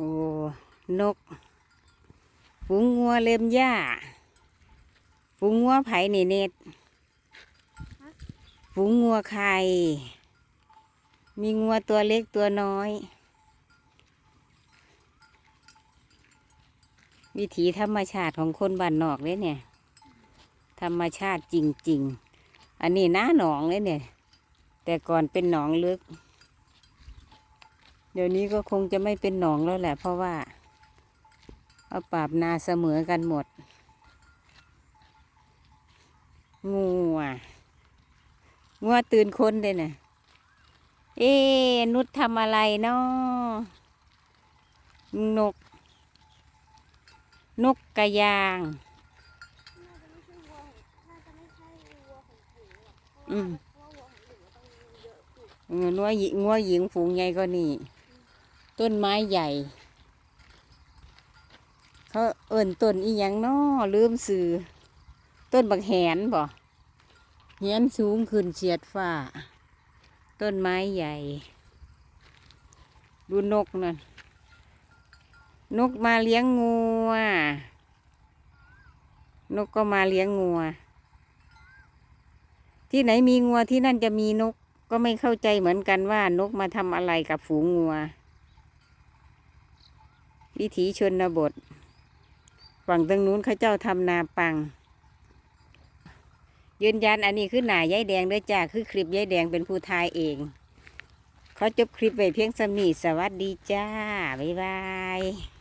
โอ้นกฝูงงัวเล็มหญ้าฝูงงัวไผ่เนี่เน็ตฝูงงัวไข่มีงัวตัวเล็กตัวน้อย วิถีธรรมชาติของคนบ้านนอกเลยเนี่ย ธรรมชาติจริง ๆ อันนี้น้าหนองเลยเนี่ย แต่ก่อนเป็นหนองลึก ดี๋ยวนี้ก็คงจะไม่เป็นหนองแล้วแหละ เพราะว่าเอาปราบนาเสมอกันหมด งูอะงัวตื่นคนเลยน่ะเอ๊นุชทำอะไรเนาะนก นกกระยางอืมเอองัวหญิงงัวหญิงฝูงใหญ่ก็นี่ ต้นไม้ใหญ่ เขาเอิ่นต้นอีหยังน้อลืมสื่อต้นบักแหนบ่แหนสูงขึ้นเฉียดฟ้า ต้นไม้ใหญ่ ดูนกนั่นนกมาเลี้ยงงัวนกก็มาเลี้ยงงัว ที่ไหนมีงัวที่นั่นจะมีนก ก็ไม่เข้าใจเหมือนกันว่านกมาทำอะไรกับฝูงงัว วิถีชนบท ฝั่งตรงนู้นเขาเจ้าทำนาปัง ยืนยันอันนี้คือหนายายแดงเด้อจ้าคือคลิปยายแดงเป็นผู้ทายเอง ขอจบคลิปไว้เพียงสมีสวัสดีจ้า บ๊ายบาย